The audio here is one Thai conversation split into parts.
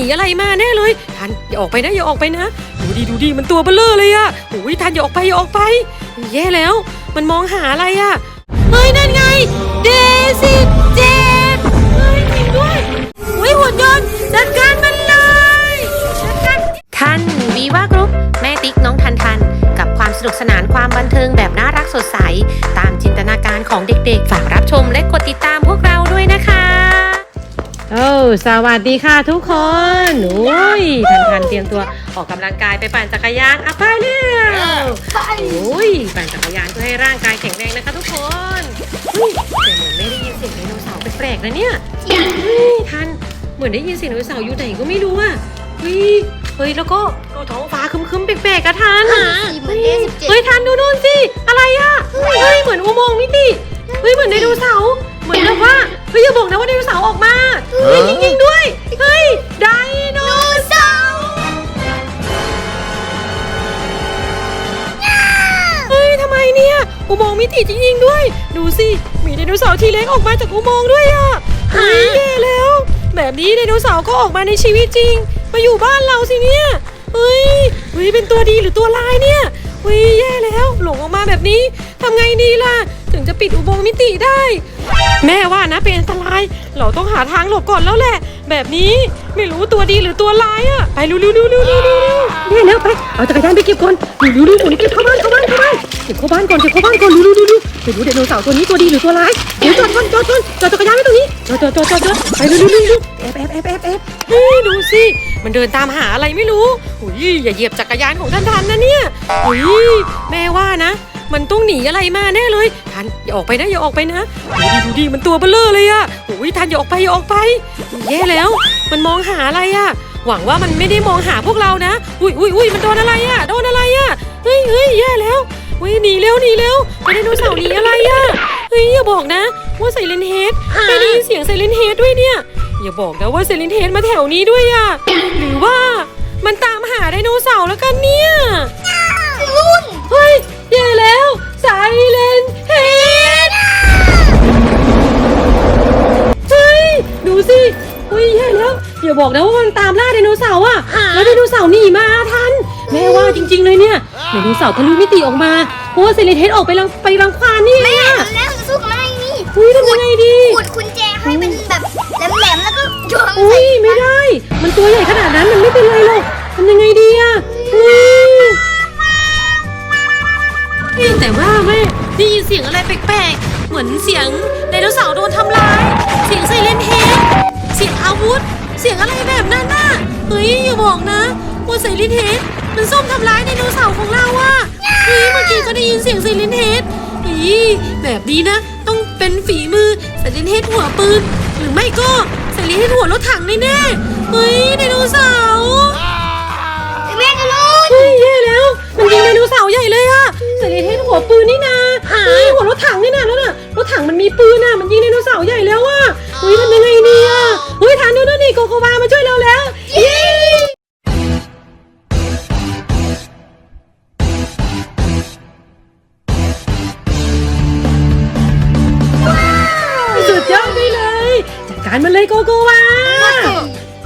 นีอะไรมาแน่เลยทันอย่าออกไปนะอย่าออกไปนะ ดูดิดูดิมันตัวเบลเลอร์เลยอะโอ้ยทันอย่าออกไปอย่าออกไป แย่แล้ว มันมองหาอะไรอะเฮ้ยนั่นไงเดซิเจเฮ้ยจริงด้วยเฮ้ยหุ่นยนต์จัดการมันเลยจัดการทันวีว่ากรุ๊ปแม่ติ๊กน้องทันทันกับความสนุกสนานความบันเทิงแบบน่ารักสดใส ตามจินตนาการของเด็กๆ ฝากรับชมและกดติดตามพวกเราด้วยนะคะ โอ้สวัสดีค่ะทุกคนโอ้ยทันทันเตรียมตัวออกกำลังกายไปปั่นจักรยานอะไปเร็วโอ้ยปั่นจักรยานเพื่อให้ร่างกายแข็งแรงนะคะทุกคนเฮ้ยแต่เหมือนไม่ได้ยินเสียงไดโนเสาร์แปลกๆนะเนี่ยเฮ้ยทันเหมือนได้ยินเสียงไดโนเสาร์อยู่ไหนก็ไม่รู้อะเฮ้ยเฮ้ยแล้วก็ก็ท้องฟ้าครึมๆแปลกๆอะทันเหมือนเดสิบเจ็ดเฮ้ยทันดูนู่นสิอะไรอะเฮ้ยเหมือนอุโมงค์มิติเฮ้ยเหมือนไดโนเสาร์เหมือนแบบว่า เฮ้ยอย่าบอกนะว่าไดโนเสาร์ออกมาเฮ้ยจริงๆด้วย เฮ้ยไดโนเสาร์เฮ้ยทำไมเนี่ย อุโมงค์มิติจริงๆด้วย ดูสิ มีไดโนเสาร์ทีเล็กออกมาจากอุโมงค์ด้วยอะเฮ้ยแย่แล้ว แบบนี้ไดโนเสาร์ก็ออกมาในชีวิตจริง มาอยู่บ้านเราสิเนี่ย เฮ้ยเฮ้ยเป็นตัวดีหรือตัวร้ายเนี่ยเฮ้ยแย่แล้ว หลงออกมาแบบนี้ ทำไงดีล่ะ ถึงจะปิดอุโมงค์มิติได้ แม่ว่านะเป็นอันตราย เราต้องหาทางหลบก่อนแล้วแหละ แบบนี้ไม่รู้ตัวดีหรือตัวร้ายอะไปเร็วๆๆๆๆๆๆเนี่ยเร็วไปเอาจักรยานไปเก็บก่อนเร็วๆๆๆเก็บเข้าบ้านเข้าบ้านเข้าบ้านเก็บเข้าบ้านก่อนเก็บเข้าบ้านก่อนเร็วๆๆๆไปดูไดโนเสาร์ตัวนี้ตัวดีหรือตัวร้ายเดี๋ยวจอดก่อนจอดก่อนจอดจักรยานไว้ตรงนี้จอดจอดจอดจอดจอดไปเร็วๆๆๆแอบแอบแอบแอบแอบเฮ้ยดูสิมันเดินตามหาอะไรไม่รู้อุ้ยอย่าเหยียบจักรยานของท่านทันนะเนี่ยอุ้ยแม่ว่านะ มันต้องหนีอะไรมาแน่เลยทันอย่าออกไปนะอย่าออกไปนะดูดิดูดิมันตัวเบลเลอร์เลยอะโอ้ยทันอย่าออกไปอย่าออกไปแย่แล้ว มันมองหาอะไรอะหวังว่ามันไม่ได้มองหาพวกเรานะ อุ้ยอุ้ยอุ้ยมันโดนอะไรอะโดนอะไรอะเฮ้ยเฮ้ยแย่แล้วเฮ้ยหนีเร็วหนีเร็วไดโนเสาร์หนีอะไรอะเฮ้ยอย่าบอกนะว่าไซเลนเฮดไม่ได้ยินเสียงไซเลนเฮดด้วยเนี่ยอย่าบอกนะว่าไซเลนเฮดมาแถวนี้ด้วยอะหรือว่ามันตามหาไดโนเสาร์แล้วกันเนี่ยรุ่นเฮ้ย แย่แล้วไซเลนเฮดเฮ้ย ดูสิเฮ้ยแย่แล้วอย่าบอกนะว่ามันตามล่าไดโนเสาร์อะแล้วไดโนเสาร์หนีมาทัน แม่ว่าจริง ๆ เลยเนี่ยไดโนเสาร์ทะลุมิติออกมาเพราะว่าไซเลนเฮดออกไปรังไปรังควานนี่แม่อะ แล้วจะสู้กับมันนี่อุ้ยทำยังไงดี ขูดกุญแจให้เป็นแบบแหลมๆแล้วก็โยนอุ้ใส่ยไม่ได้ มันตัวใหญ่ขนาดนั้นมันไม่เป็นไรหรอก เหมือนเสียงไดโนเสาร์โดนทำร้าย เสียงไซเลนเฮดเสียงอาวุธ เสียงอะไรแบบนั้นน่ะเฮ้ยอย่าบอกนะว่าไซเลนเฮดมันส้มทำร้ายไดโนเสาร์ของเราอะเฮ้ยเมื่อกี้ก็ได้ยินเสียงไซเลนเฮดเฮ้ยแบบนี้นะ ต้องเป็นฝีมือไซเลนเฮดหัวปืน หรือไม่ก็ไซเลนเฮดหัวรถถังแน่ๆเฮ้ยไดโนเสาร์ อะไซเลนเฮดหัวปืนนี่นาเฮ้ยหัวรถถังนี่นาแล้วน่ะรถถังมันมีปืนน่ะมันยิงไดโนเสาร์ใหญ่แล้วอะเฮ้ยทำยังไงดีอะเฮ้ยทานดูดูนี่โกโกวามาช่วยเราแล้วเย้สุดยอดไปเลยจัดการมันเลยโกโกวา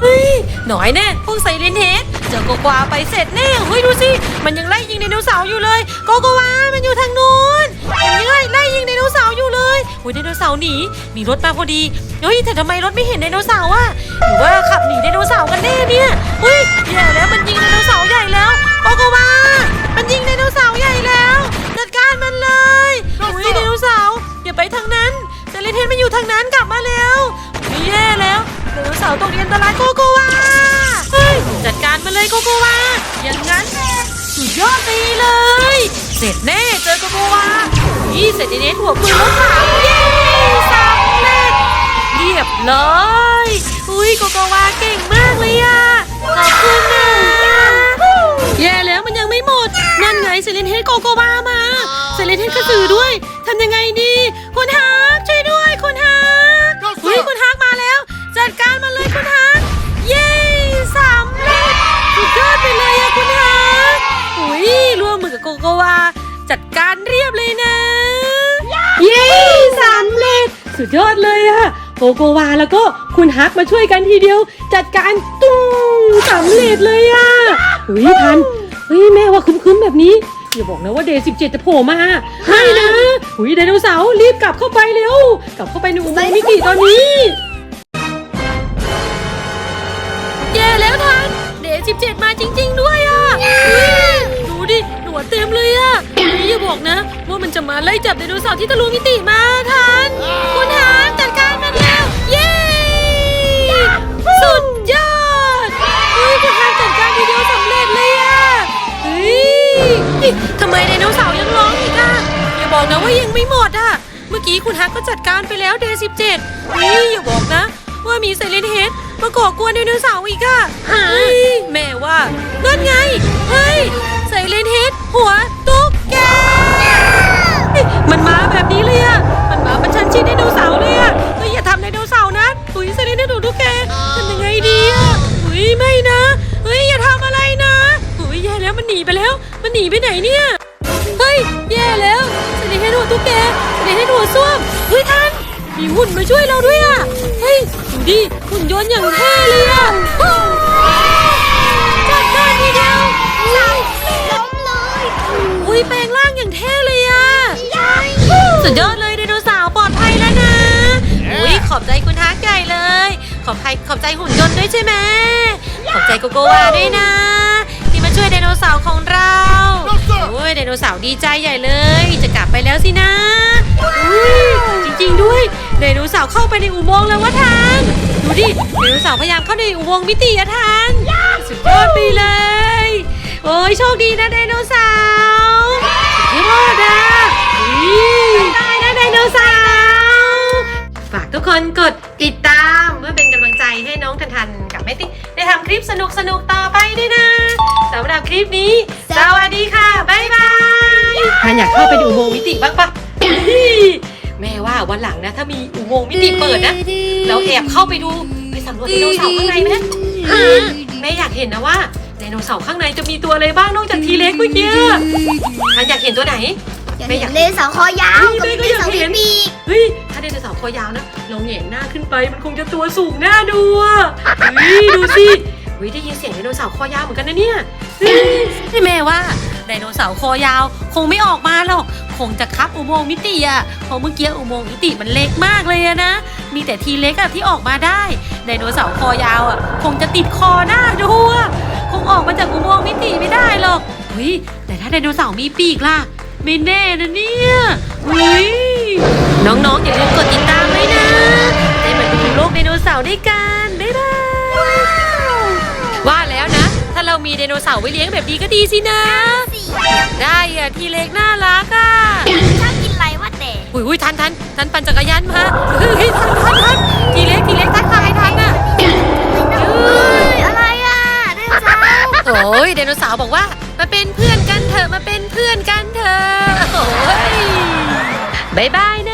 เฮ้ยหน่อยแน่พวกไซเรนเฮดเจอโกโกวาไปเสร็จแน่เฮ้ยดูสิมันยังไล่ยิงไดโนเสาร์อยู่เลยโกโกวามันอยู่ทางนู้นมันยังไล่ไล่ยิงไดโนเสาร์อยู่เลยโอ้ยไดโนเสาร์หนีมีรถมาพอดีเฮ้ยแต่ทำไมรถไม่เห็นไดโนเสาร์อะหรือว่าขับหนีไดโนเสาร์กันแน่เนี่ยเฮ้ยแย่แล้วมันยิงไดโนเสาร์ใหญ่แล้วโกโกวามันยิงไดโนเสาร์ใหญ่แล้วจัดการมันเลยเฮ้ยไดโนเสาร์อย่าไปทางนั้นไซเรนเฮดมันอยู่ทางนั้นกลับมาแล้วแย่แล้วไดโนเสาร์ตกเรียนอันตรายโกโกวา โกโกวาอย่างนั้นแหละสุดยอดไปเลย เสร็จแน่เจอโกโกวานี่เสร็จในเน็ตหัวปืนรถถังเย้สำเร็จเรียบร้อยอุ้ยโกโกวาเก่งมากเลยอะขอบคุณนะแย่แล้วมันยังไม่หมด นั่นไงเซเลนเฮดโกโกวามาเซเลนเฮดกระสือด้วยทำยังไงดีคุณฮัก กับโกโกวาจัดการเรียบเลยนะ เย้สำเร็จ สุดยอดเลยอะโกโกวาแล้วก็คุณฮักมาช่วยกันทีเดียว จัดการตุ้งสำเร็จเลยอะเฮ้ยทันเฮ้ยแม่ว่าคึ้มๆแบบนี้อย่าบอกนะว่าเดย์สิบเจ็ดจะโผล่มาไม่นะหุยไดโนเสาร์รีบกลับเข้าไปเร็ว กลับเข้าไปในอุโมงค์มิติตอนนี้แย่แล้วทันเดย์สิบเจ็ดมาจริง ๆ ด้วยอะ มเลยอะนี่อย่าบอกนะ ว่ามันจะมาไล่จับไดโนเสาร์ที่ทะลุมิติมาทันคุณฮานจัดการมันแล้ว เย้สุดยอดเฮ้ยคุณฮานจัดการทีเดียวสำเร็จเลยอะเฮ้ยนี่ทำไมไดโนเสาร์ยังร้องอีกอะอย่าบอกนะว่ายังไม่หมดอะเมื่อกี้คุณฮักก็จัดการไปแล้วเดย์สิบเจ็ดนี่อย่าบอกนะ ว่ามีไซเลนเฮดมาก่อกวนไดโนเสาร์อีกอะเฮ้ยแม่ว่านั่นไง เฮ้ย ลนเฮดหัวตุ๊กแก มันมาแบบนี้เลยอะ มันมาเป็นชั้นชิ้นไดโนเสาร์เลยอะเฮ้ยอย่าทำไดโนเสาร์นะอุ้ยไซเลนเฮดถูตุ๊กแกทำยังไงดีอะอุ้ยไม่นะเฮ้ยอย่าทำอะไรนะอุ้ยแย่แล้วมันหนีไปแล้ว มันหนีไปไหนเนี่ยเฮ้ยแย่แล้วสนิทให้หนวตุ๊กแกสนิทให้หนวส้วมเฮ้ยท่านมีหุ่นมาช่วยเราด้วยอะเฮ้ยดูดิหุ่นยนต์อย่างเท่เลยอะ อบใจขอบใจหุ่นยนต์ด้วยใช่ไหมขอบใจโกโกวาด้วยนะ ที่มาช่วยไดโนเสาร์ของเราโอ้ยไดโนเสาร์ดีใจใหญ่เลย จะกลับไปแล้วสินะอุ้ยจริงๆด้วยไดโนเสาร์เข้าไปในอุโมงค์แล้ววะทานดูดิไดโนเสาร์พยายามเข้าในอุโมงค์มิติอะทานสุดยอดไปเลย โอ้ยโชคดีนะไดโนเสาร์สุดยอดอะอุ้ยตายนะไดโนเสาร์ฝากทุกคนกดติดตามเพื่อเป็น กำลังใจให้น้องทันทันกับแม่ติ๊กได้ทำคลิปสนุกๆต่อไปด้วยนะสำหรับคลิปนี้ สวัสดีค่ะ บ๊ายบายท่านอยากเข้าไปดูอุโมงค์มิติบ้างปะแม่ว่าวันหลังนะ ถ้ามีอุโมงค์มิติเปิดนะ เราแอบเข้าไปดูไปสำรวจไดโนเสาร์ข้างในไหมแม่อยากเห็นนะว่าไดโนเสาร์ข้างในจะมีตัวอะไรบ้างนอกจากทีเล็กเมื่อกี้ท่านอยากเห็นตัวไหน อยากเห็นเลเสาร์คอยาวกับเฮ้ยเลเสาร์ไม่มีอยากเห็นปีกเฮ้ยถ้าไดโนเสาร์คอยาวนะเราเหงนหน้าขึ้นไปมันคงจะตัวสูงหน้าดูอะเฮ้ยดูสิเฮ้ยได้ยินเสียงไดโนเสาร์คอยาวเหมือนกันนะเนี่ยเฮ้ยนี่แม่ว่าไดโนเสาร์คอยาว คงไม่ออกมาหรอกคงจะคับอุโมงค์มิติอะเพราะเมื่อกี้อุโมงค์มิติมันเล็กมากเลยอะนะ มีแต่ทีเล็กอะที่ออกมาได้ไดโนเสาร์คอยาวอะคงจะติดคอหน้าดูอะคงออกมาจากอุโมงค์มิติไม่ได้หรอกเฮ้ยแต่ถ้าไดโนเสาร์มีปีกล่ะ ไม่แน่นะเนี่ยเฮ้ยน้องๆอย่าลืมกดติดตามไว้นะได้มาดูโลกไดโนเสาร์ด้วยกันบ๊ายบายว่าแล้วนะ ถ้าเรามีไดโนเสาร์ไว้เลี้ยงแบบนี้ก็ดีสินะสี่ได้อะทีเล็กน่ารักอะชอบกินอะไรว่าแต่อุ้ยอุ้ยทันทันทันปั่นจักรยานมาเฮ้ยเฮ้ยทันทันทันทีเล็กทีเล็กทักทายทันอะเอ้ยอะไรอะไดโนเสาร์โอ้ยไดโนเสาร์บอกว่ามาเป็นเพื่อนกันเถอะมาเป็นเพื่อนกันเถอะ โอ้ยบายบายนะ